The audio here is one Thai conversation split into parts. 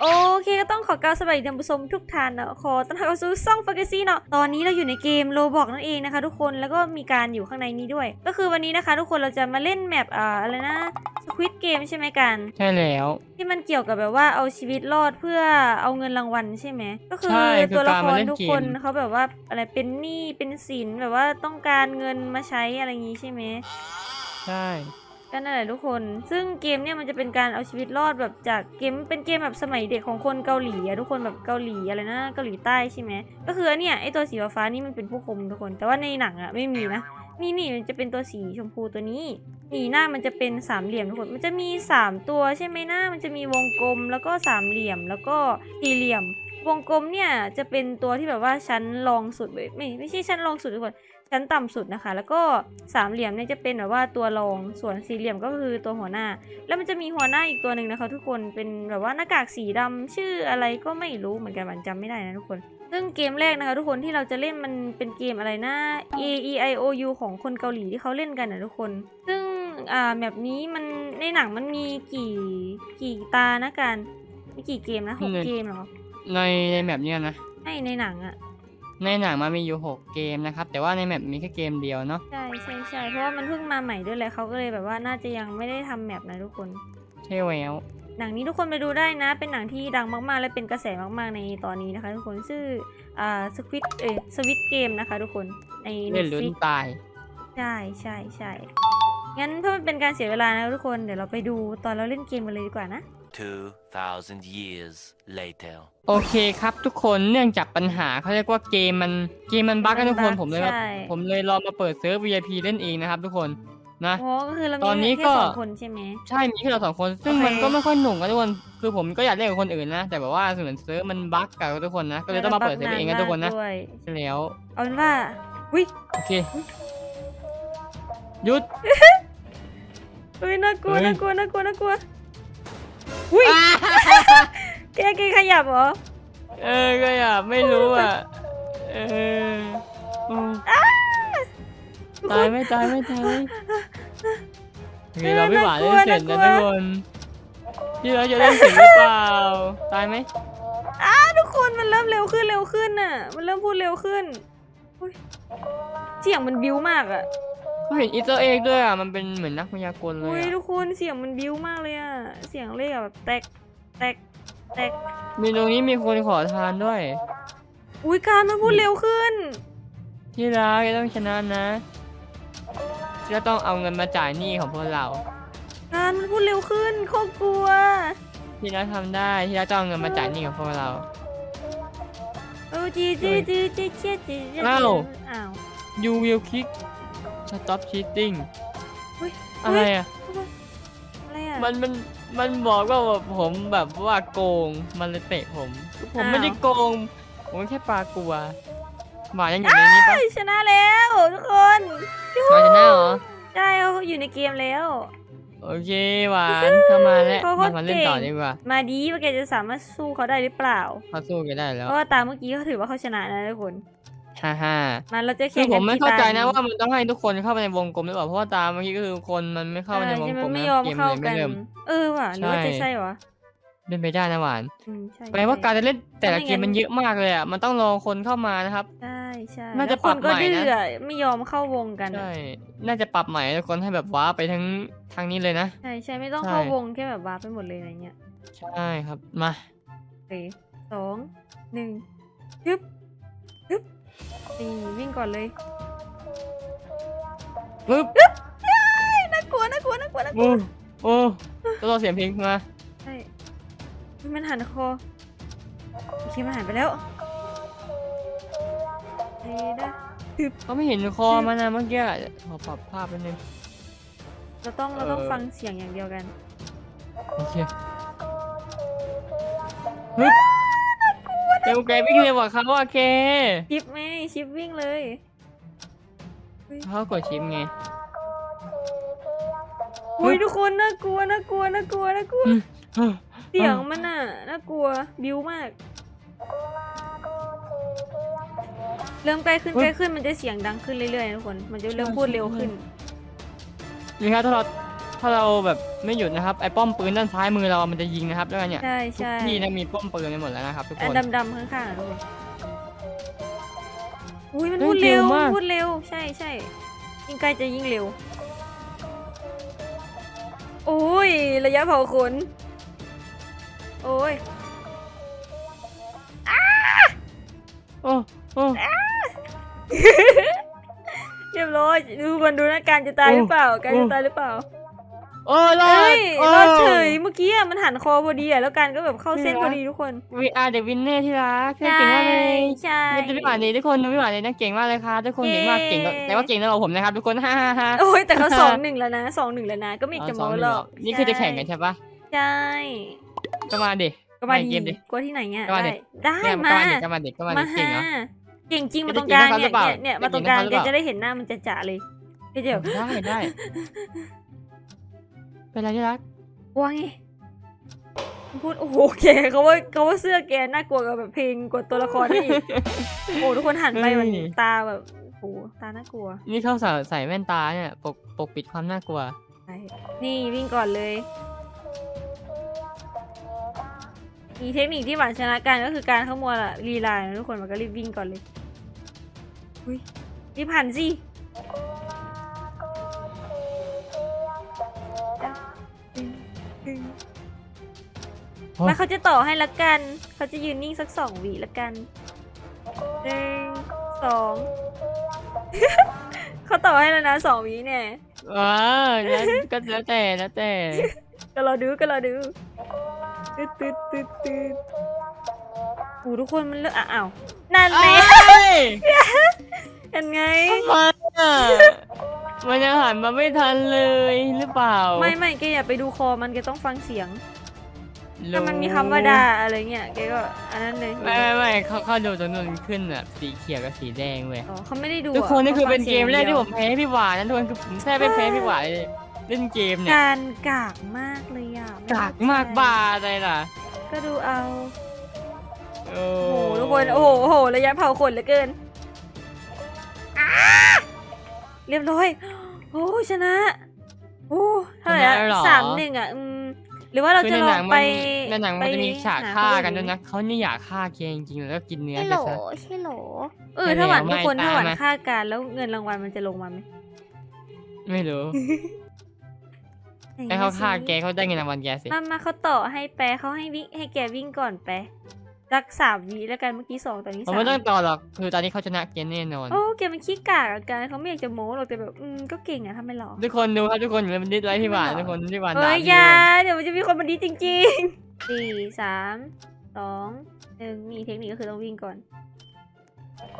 โอเคก็ต้องขอกล่าวสวัสดีท่านผู้ชมทุกท่านเนาะขอต้อนรับเข้าสู่ซ่องฟ a กซี่เนาะตอนนี้เราอยู่ในเกมโลบอกนั่นเองนะคะทุกคนแล้วก็มีการอยู่ข้างในนี้ด้วย ก็คือวันนี้นะคะ ทุกคนเราจะมาเล่นแมปอ่าอะไรนะสควิตเกมใช่ไหมกันใช่แล้ว ที่มันเกี่ยวกับแบบว่าเอาชีวิตรอดเพื่อเอาเงินรางวัลใช่ไหมก็คือใช่คือตัวละการคมารเล่นทุกเกคนมเขาแบบว่าอะไรเป็นหนี้เป็นสินแบบว่าต้องการเงินมาใช้อะไรอย่างงี้ใช่ไหม ใช่ ก็นั่นแหละทุกคน ซึ่งเกมเนี่ยมันจะเป็นการเอาชีวิตรอดแบบจากเกมเป็นเกมแบบสมัยเด็กของคนเกาหลีอะทุกคนแบบเกาหลีอะไรนะเกาหลีใต้ใช่ไหมก็คือเนี่ยไอตัวสีฟ้านี่มันเป็นผู้คุมทุกคน แต่ว่าในหนังอะไม่มีนะนี่นี่มันจะเป็นตัวสีชมพูตัวนี้นี่หน้ามันจะเป็นสามเหลี่ยมทุกคนมันจะมีสามตัวใช่ไหมหน้ามันจะมีวงกลมแล้วก็สามเหลี่ยมแล้วก็สี่เหลี่ยม วงกลมเนี่ยจะเป็นตัวที่แบบว่าชั้นรองสุดเลยไม่ไม่ใช่ชั้นรองสุดทุกคนชั้นต่ำสุดนะคะ แล้วก็สามเหลี่ยมเนี่ยจะเป็นแบบว่าตัวรองส่วนสี่เหลี่ยมก็คือตัวหัวหน้า แล้วมันจะมีหัวหน้าอีกตัวหนึ่งนะคะ ทุกคนเป็นแบบว่าหน้ากากสีดำชื่ออะไรก็ไม่รู้เหมือนกันมันจำไม่ได้นะทุกคน ซึ่งเกมแรกนะคะ ทุกคนที่เราจะเล่นมันเป็นเกมอะไรนะ A E I O U ของคนเกาหลีที่เขาเล่นกันนะทุกคน ซึ่งอ่าแบบนี้มันในหนังมันมีกี่กี่ตานะกันมีกี่เกมนะหกเกมเหรอ ในในแมปเนี้ยนะไม่ในหนังอะในหนังมันมีอยู่หกเกมนะครับ แต่ว่าในแมปมีแค่เกมเดียวเนาะ ใช่ใช่ใช่เพราะว่ามันเพิ่งมาใหม่ด้วยแหละเขาก็เลยแบบว่าน่าจะยังไม่ได้ทำแมปนะทุกคน ใช่แววหนังนี้ทุกคนไปดูได้นะ เป็นหนังที่ดังมากๆ และเป็นกระแสมากๆในตอนนี้นะคะ ทุกคนชื่ออ่าสควิตเออสวิตเกมนะคะ ทุกคนใน เล่นลุ้น Netflix ตาย ใช่ใช่ใช่งั้นเพื่อไม่เป็นการเสียเวลานะทุกคน เดี๋ยวเราไปดูตอนเราเล่นเกมกันเลยดีกว่านะ 2,000 years later. โอเคครับทุกคนเนื่องจากปัญหาเขาเรียกว่าเกมมันเกมมันบั๊กกันทุกคนมันบั๊กผมเลยว่าใช่ ผมเลยลองมาเปิดเซิร์ฟ VIP เล่นเองนะครับทุกคนนะ โอ้ก็คือเราตอนมีนี้แค่ก็ สองคนใช่ไหม ใช่มีแค่เราสองคน ซึ่งโอเค มันก็ไม่ค่อยหนุ่มกันทุกคน คือผมก็อยากเล่นกับคนอื่นนะ แต่แบบว่าเหมือนเซิร์ฟมันบั๊กกับทุกคนนะ ก็เลยต้องมาเปิดเซิร์ฟเองนะทุกคนนะด้วยใช่แล้ว เอาเป็นว่าวิโอเคหยุดเฮ้ยน่ากลัวเฮ้ย น่ากลัวน่ากลัวน่ากลัว อุ้ยแกแกขยับเหรอ เออก็อย่าไม่รู้อะ เอออืมตายไม่ตายไม่ตายโอเคเราไม่หวานเล่นเสร็จนะทุกคนที่เราจะเล่นเสร็จหรือเปล่า ตายไหมอ้าทุกคนมันเริ่มเร็วขึ้นเร็วขึ้นน่ะ มันเริ่มพูดเร็วขึ้นอุ๊ยเสียงมันบิ้วมากอะ ก็เห็นอีเตอร์เอกด้วยอะ มันเป็นเหมือนนักพยากรณ์เลอุ้ยยอะทุกคนเสียงมันบิ้วมากเลยอะ เสียงเลขอะแบบแตกแตกแตกมีตรงนี้มีคนขอทานด้วย อุ้ยการมันพูดเร็วขึ้น ที่รักจะต้องชนะนะจะต้องเอาเงินมาจ่ายหนี้ของพวกเรา การมันพูดเร็วขึ้นโคตรกลัว ที่รักทำได้ ที่รักต้องเอาเงินมาจ่ายหนี้ของพวกเรา เออจีจีจีจีเชียจีจีอ้าว อ้าว You will kick stop cheating เฮ้ยอะไรอะ อะไรอะ มันมันมันบอกว่าแบบผมแบบว่าโกง มันเลยเตะผม ผมไม่ได้อ้าวโกง ผมแค่ปลากลัว หมายังอยู่ในนี้ปะเฮ้ยชนะแล้วทุกคนหมาชนะเหรอ ใช่เขาอยู่ในเกมแล้ว โอเคหวานเข้ามาแล้วเขาก็มามาเล่นต่อเก่งดีกว่า มาดีว่าแกจะสามารถสู้เขาได้หรือเปล่าเขาสู้กันได้แล้เพวราะว่าตามเมื่อกี้เขาถือว่าเขาชนะนะทุกคน ฮ่าฮ่ามาเราจะคืแข่องผกันมไม่กี่เข้าใจตนะว่ามันต้องให้ทุกคนเข้าไปในวงกลมหรือเปล่าเพราะว่าตามเมื่อกี้ก็คือคนมันไม่เข้าไปในวงใช่กลมมันไม่นะยอมเกมเข้าเลยกัไม่น เริ่ม เออว่ะหรือว่าใช่ จะใช่วะเล่นไปได้นะหวานอืมใช่แปลว่าการใช่จะเล่นแต่ละไม่เกงั้มนมันเยอะมากเลยอะมันต้องรอคนเข้ามานะครับ ใช่ใช่น่าจะแล้วคนก็ปรับใหม่ดื้นะออะไม่ยอมเข้าวงกันอะใช่น่าจะปรับใหม่ทุกคนให้แบบว้าไปทั้งทางนี้เลยนะ ใช่ใช่ไม่ต้องใช่ เข้าวงแค่แบบว้าไปหมดเลยอะไรเงี้ยใช่ครับมา โอเคสองหนึ่งฮึบฮึบ นี่วิ่งก่อนเลยปึ๊บน่ากลัวน่ากลัวน่ากลัวน่ากลัโอ้วโอ้ต้องรอเสียงเพลงมาใช่เฮ้ยมันหันคอโอเคมันหันไปแล้วนี่นะเขาไม่เห็นคอมันนะเมื่อกี้อะขอปรับภาพไปบนึง เราต้องเราต้องเออ ฟังเสียงอย่างเดียวกันโอเคฮึบ เร็วแกวิ่งเร็วกว่าเขาอะแกชิปไหมชิปวิ่งเลยเขากดชิปไงโอ้ยทุกคนน่ากลัวน่ากลัวน่ากลัวน่ากลัวอืมเสียงมันน่ะน่ากลัวบิวมาก เริ่มใกล้ขึ้นใกล้ขึ้นมันจะเสียงดังขึ้นเรื่อยๆนะทุกคน มันจะเริ่มพูดเร็วขึ้นนี่ครับถ้าเรา ถ้าเราแบบไม่หยุดนะครับไอ้ป้อมปืนด้านซ้ายมือเรามันจะยิงนะครับแล้วเนี่ยใช่ทุกใช่ที่นะมีป้อมปืนไปหมดแล้วนะครับทุกอัคนน ดำๆข้างๆอะทุกคนอุ้ยมันเฮ้ยพูดเร็วเร็วมาก พูดเร็ว ใช่ใช่ยิ่งใกล้จะยิ่งเร็วโอ้ยระยะเผาขนโอ้ยโอ้โอ้เรียบร้อยดูคนดูนะการจะตายโอ้หรือเปล่า การโอ้จะตายหรือเปล่า โอ้รอเอ้ดยโอ้ รอดเฉยเมื่อกี้อะมันหันคอพอดีอะแล้วการก็แบบเข้าเส้นนี่นะพอดีทุกคนวีอาร์เดวินเน่ที่รักเก่งมากเลยใช่ นี่พี่หวานดีทุกคนพี่หวานดีนะเก่งมากเลยครับทุกคนเย้เก่งมากเก่งก็แต่ว่าเก่งน้อยกว่าผมนะครับทุกคนฮ่าฮ่าฮ่าโอ้ยแต่เขาสองหนึ่งแล้วนะสองหนึ่งแล้วนะ ก็ไม่อีกจะสโมองหนึ่งหรเหรออกนี่คือจะแข่งกันใช่ปะใช่ก็มาดิ ก็มาเกดีมดิกลัวที่ไหนเนี่ยก็มาดิ ได้เนี่ยมาก็มาดิก็มาดิก็มาดิมาเก่งเหรอหาเก่งจริงมาจะตรงกลางเก่งเนี่ยนะครับเนี่ยเนี่ยหรือเปล่ามาตรงกลางจะเก่แกงนะครับจะได้เห็นหน้ามันจะจ่าเลยเดี๋ยว ได้ได้ เป็นไรที่รักว่าไงพูดโอ้โหแกเขาว่าเขาว่าเสื้อแกน่ากลัวกับแบบเพลงกดตัวละครนี่อีกโอ้โหทุกคนหันไปมันตาแบบโอ้โหตาน่ากลัว นี่เขาใส่ใส่แว่นตาเนี่ยปกปกปิดความน่ากลัวใช่นี่วิ่งก่อนเลยมีเทคนิคที่หวานชนะกันก็คือการขโมยละลีลานะทุกคนมันก็รีบวิ่งก่อนเลยอุ้ยรีบหันสิ มาเขาจะต่อให้ละกัน เขาจะยืนนิ่งสักสองวิละกันหนึ่งสองเขาต่อให้แล้วนะสองวิเนี่ยว้าวแล้วก็แล้วแต่แล้วแต่ ก็รอดูก็รอดูตึ๊ดตึ๊ดตึ๊ดตึ๊ดโอ้ทุกคนมันเลือกอ้าวนั่นเอ้แหละยเห็นไงทำไมอะมันยังหันมาไม่ทันเลยหรือเปล่า ไม่ไม่แกอย่าไปดูคอมันแกต้องฟังเสียง ถ้ามันมีคำว่าด่าอะไรเงี้ยแกก็อันนั้นเลยไม่ไม่ไม่เขาเขาดูตรงนู้นขึ้นอะสีเขียวกับสีแดงเว้ยอ๋อเขาไม่ได้ดูทุกคนนี่คือขาเป็นฟังเกสียงมแรกที่ดียวผมแพ้พี่หวานนะทุกคนคือผมแทบไม่แพ้พี่หวานเลยเล่นเกมเนี่ยการกากมากเลยอะกากมากบ้าอะไรล่ะ ก็ดูเอาโอ้โอ้โหทุกคนโอ้โหโอ้โหระยะเผาขนเหลือเกินอ้าเรียบร้อยโอ้ชนะโอ้เท่าไหร่อะสามหนึ่งอะอืม หรือว่าเราคือจะในลหอนังงไปมันในหนังมันจะมีฉากหฆ่าคกันอื่ด้วยนะเขานี่อยากฆ่าเกงจริงๆแล้วก็กินเนื้อใช่แกโหลซะ ใช่โหลเออถ้าหวานไม่ทุกคนไม่ถ้าหวานตามไหมฆ่าการแล้วเงินรางวัลมันจะลงมาไหมไม่รู้ให้เขาฆ่าแกเขาได้เงินรางวัลแกสิ มามาเขาต่อให้แปะเขาให้วิ่งให้แกวิ่งก่อนแปะ รักสามวิแล้วกันเมื่อกี้สองตอนนี้ผมสามไม่ต้องต่อหรอกคือตอนนี้เขาชนะเกมแน่นอน โอ้แกมันขี้กากอะกันเขาไม่อยากจะโม้หรอกแต่แบบอืมก็เก่งอะทำไมหรอ ทุกคนดูครับทุกคนมันดิสไลค์พี่หวานทุกคนพี่หวานเฮ้ด่ายพี่อยาเลยเดี๋ยวมันจะมีคนมาดีจริงๆสี่สามสองหนึ่งมีเทคนิคก็คือต้องวิ่งก่อน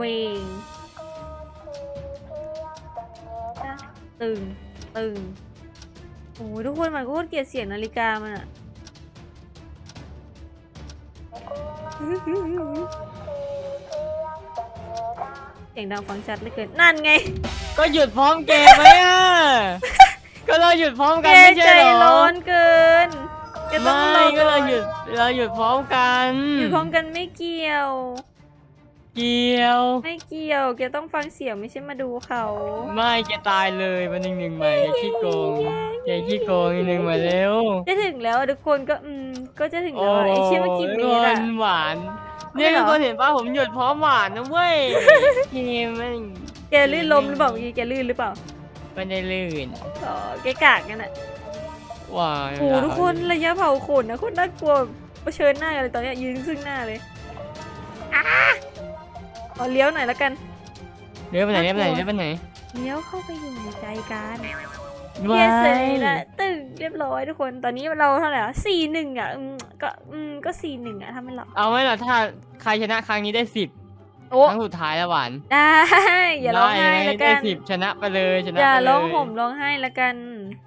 วิ่งจ้ะตึงตึงโอ้ยทุกคนมันก็โคตรเกลียดเสียงนาฬิกามันอะ เสียงดังฟังชัดเหลือเกินนั่นไง ก็หยุดพร้อมเกมไหมอะ ก็เราหยุดพร้อมแกกันไม่ใจใช่เหรอร้อนเกินแกต้องไม่รอก็ก่อเรานหยุดเราหยุดพร้อมกันหยุดพร้อมกันไม่เกี่ยว เกี่ยว ไม่เกี่ยวแกต้องฟังเสียงไม่ใช่มาดูเขาไม่แกตายเลยมันหนึ่งหนึ่งใหม่แกขี้โกงแกขี้โกงอีกหนึ่งมาเร็วจะถึงแล้วอะทุกคนก็อืมก็จะถึงโอ้แล้วอะไอ้เชี่ยมากินเมตรอะหวานเนี่ยทุกคนเห็นป่ะผมหยุดพร้อมหวานนะเว้ยเกมมันแกลื่นลมหรือเปล่าเมื่อกี้แกลื่นหรือเปล่าไม่ได้ลื่นอ๋อแกกากกันอะว้าโอ้โหทุกคนระยะเผาขนนะโคนน่ากลัวเผชิญหน้ากันเลยตอนเนี้ยยืนซึ่งหน้าเลยอ้า ขอเลี้ยวหน่อยแล้วกันเลี้ยวไปไหนเลี้ยวไปไหนเลี้ยวไปไหนเลี้ยวเข้าไปอยู่ในใจกันว้าเยสเลยยนะตึงเรียบร้อยทุกคนตอนนี้เราเท่าไหร่สี่หนึ่งอะอืมก็อืมก็สี่หนึ่งอะทำไม่หรอกเอาไหมล่ะถ้าใครชนะครั้งนี้ได้สิบโอ้ครั้งสุดท้ายแล้วหวานได้อย่าร้องไห้ด้ละได้กันสิบชนะไปเลยชนะอย่าไปเลยร้องห่มร้องไห้ละกัน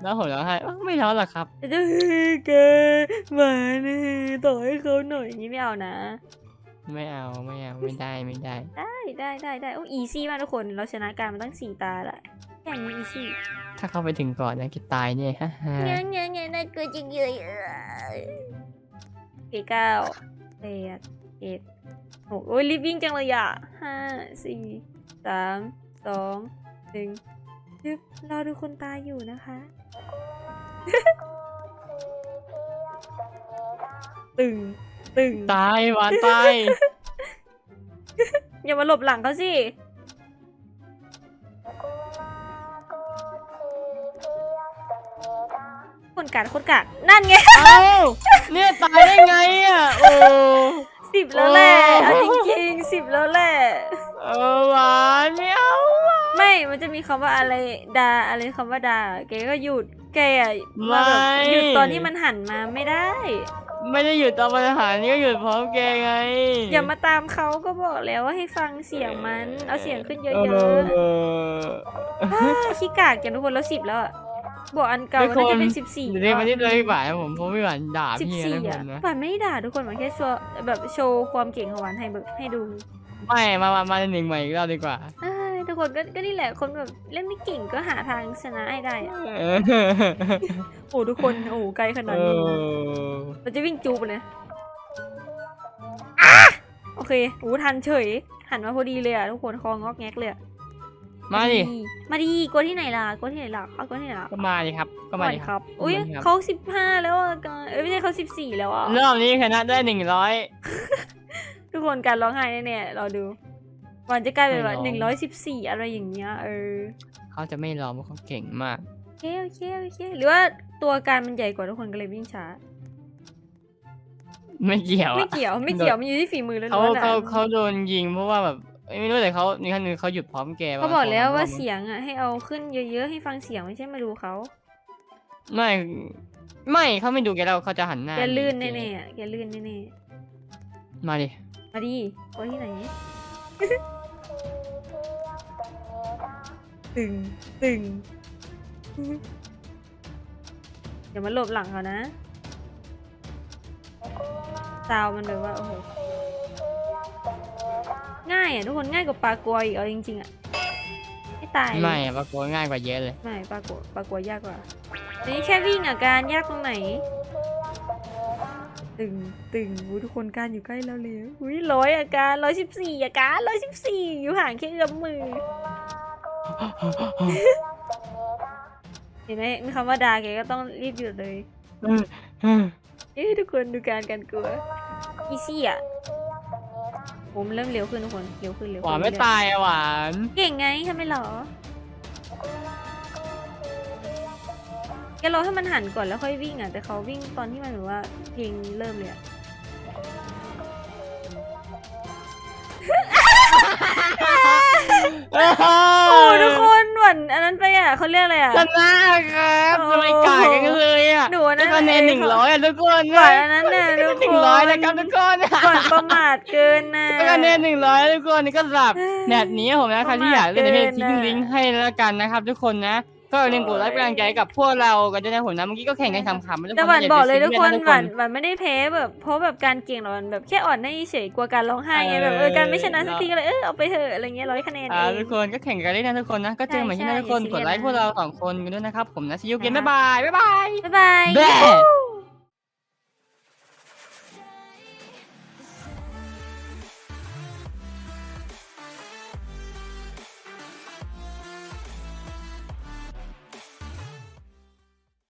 แล้วผมร้องไห้อ้าวไม่ร้องหรอกครับจะเกมาเนี่ยต่อให้เขาหน่อยอย่างนี้ไม่เอานะ ไม่เอาไม่เอาไม่ได้ไม่ได้ ได้ได้ได้ได้โอ้อีซี่มากทุกคนเราชนะการมาตั้งสี่ตาละอย่างนี้อีซี่ถ้าเข้าไปถึงก่อนนะกิตายเนี่ยฮ่าฮ่าเงี้ยเงี้ยเงี้ยน่ากลัวจริงเลยเออโอเคเก้าแปดเจ็ดหกโอ้ยรีบวิ่งจังเลยอะห้าสี่สามสองหนึ่งยึบรอดูคนตายอยู่นะคะตึง ตึงตายหวานตายอย่ามาหลบหลังเขาสิคนกัดคนกัดนั่นไงเอ้าเนี่ยตายได้ไงอะโอ้สิบแล้วแหละโอ้เอาจริงๆสิบแล้วแหละเออหวานไม่เอาไม่ มันจะมีคำว่าอะไรดาอะไรคำว่าดาแกก็หยุดแกอะมาแบบหยุดตอนที่มันหันมาไม่ได้ ไม่ได้หยุดตอนปัญหารนี่ก็หยุดพร้อมแกไงอย่ามาตามเขาก็บอกแล้วว่าให้ฟังเสียงมัน เอาเสียงขึ้นเยเออะอๆอ้าขี้กากกันทุกคนแล้วสิบแล้วอะบอกอันเก่าทุกคนน่าจะเป็นสิบสี่เดี๋ยวนี้มาที่เลยพี่บ่ายนะผมเพราะพี่บ่ายด่าสิบพี่สี่นะทุกคอะนนะหวานไม่ได้ด่าทุกคนหวานแค่โชว์แบบโชว์ความเก่งของหวานให้แบบให้ดูไม่มามามาหนึ่งใหม่อีกรอบดีกว่าอ้ายทุก คนก็ก็นี่แหละคนแบบเล่นไม่เก่งก็หาทางชนะให้ได้อะเออโอ้ทุกคนโอ้ไกลขนาดเอนี้อเราจะวิ่งจูบเลยอะโอเคโอ้ทันเฉย หันมาพอดีเลยอะทุกคนคองอกแงกเลยอะมาดิ มาดีกลัวที่ไหนล่ะกลัวที่ไหนล่ะเขากลัวที่ไหนล่ะก็มาดิครับ ก็มาดิคครับรับ อุ้ยมาดิครับเขาสิบห้าแล้วอะกันเอ้ยไม่ใช่เขาสิบสี่แล้วอะรอบนี้ชนะได้หนึ่งร้อยทุกคนการร้องไห้แน่ๆเราดู วันจะกลายเป็นแบบไม่หนึ่งร้ร้อองยสิบสี่อะไรอย่างเงี้ยเออเขาจะไม่รอเพราะเขาเก่งมากโอเคโอเคโอเคหรือว่าตัวการมันใหญ่กว่าทุกคนก็เลยวิ่งช้า ไม่เกี่ยวไม่อะเกี่ยวไม่เกี่ยวมันอยู่ที่ฝีมือล้เขาวนๆอะเขาเขาโดนยิงเพราะว่าแบบเอ้ยไม่รู้แต่เขามีครั้งหนึงเขาหยุดพร้อมแกเขาบอกแล้วว่าสองสมรอบเสียงอะให้เอาขึ้นเยอะๆให้ฟังเสียงไม่ใช่มาดูเขาไม่ ไม่เขาไม่ดูแกแล้วเขาจะหันหน้าแกลื่นหแน่ๆอะแกลื่นแน่มาดิ ๆมาดิโอ้ที่ไหน ตึง ตึงอย่ามาหลบหลังเขานะซาวมันแบบว่า โอ้โห ง่ายอะ ทุกคนง่ายกว่าปลากัวอีกเอาจริงๆอะ ไม่ตายเลยไม่อะปรากฏง่ายกว่าเยอะเลย ไม่ปลากัวปลากัวยากกว่าอันนี้แค่วิ่งอะการยากตรงไหน ตึงตึงอุ้ยทุกคนการอยู่ใกล้เราแล้วอุ้ยร้อยอาการร้อยสิบสี่อาการร้อยสิบสี่อยู่ห่างแค่เอื้อมมือเห็นไหมมีคำว่าดาแกก็ต้องรีบหยุดเลยเอ้ยทุกคนดูการกันกลัวอีซี่อะผมเริ่มเร็วขึ้นทุกคนเร็วขึ้นเร็วหขึ้วานนไม่เรื่อตายอะหวานๆเก่งไงทำไมหรอ แกรอให้มันหันก่อนแล้วค่อยวิ่งอะ แต่เขาวิ่งตอนที่มันแบบว่าเพลงเริ่มเลยอะโอ้โอ้ทุกคนหวันอันนั้นไปอะเขาเรียกอะไรอะชนะครับโอ้ทำไมกายกันเลยอะหนูอันนั้นได้คะแนนเออหนึ่งร้อยอะทุกคนหวานอันนั้นน่ะทุกหนึ่คงร้อยนนะครับทุกคนหวานประมาทเกินนะได้คะแนนหนึ่งร้อยทุกคนนี่ก็สลับแนทนี้ผมนะใครที่อยากเล่นในเพจทิ้งลิงก์ให้แล้วกันนะครับ ทุกคนนะ ก็อย่าลืมกดไลค์เป็นกำลังใจให้กับพวกเรากันด้วยนะผมนะเมื่อกี้ก็แข่งกันขำๆไม่ต้องแต่หวานบอกเลยทุกคนทุกหวานหวานไม่ได้แพ้แบบเพราะแบบการเก่งหรอกหวานแบบแค่อ่อนให้เฉยกลัวการร้องไห้ไงแบบเออการไม่ชนะสักทีก็เลยเออเอาไปเถอะอะไรเงี้ยร้อยคะแนนเออ่างทุกคนก็แข่งกันเล่นนะทุกคนนะก็เจอเหมือนที่นั่นทุกคนใช่ใช่กดไลค์อย่าพวกซีเรียสนะเราสองคนกันด้วยนะครับผมนะซิยูเกมค่ะบ๊ายบายบ๊ายบายบ๊ายบายแบ๊ะยูฮู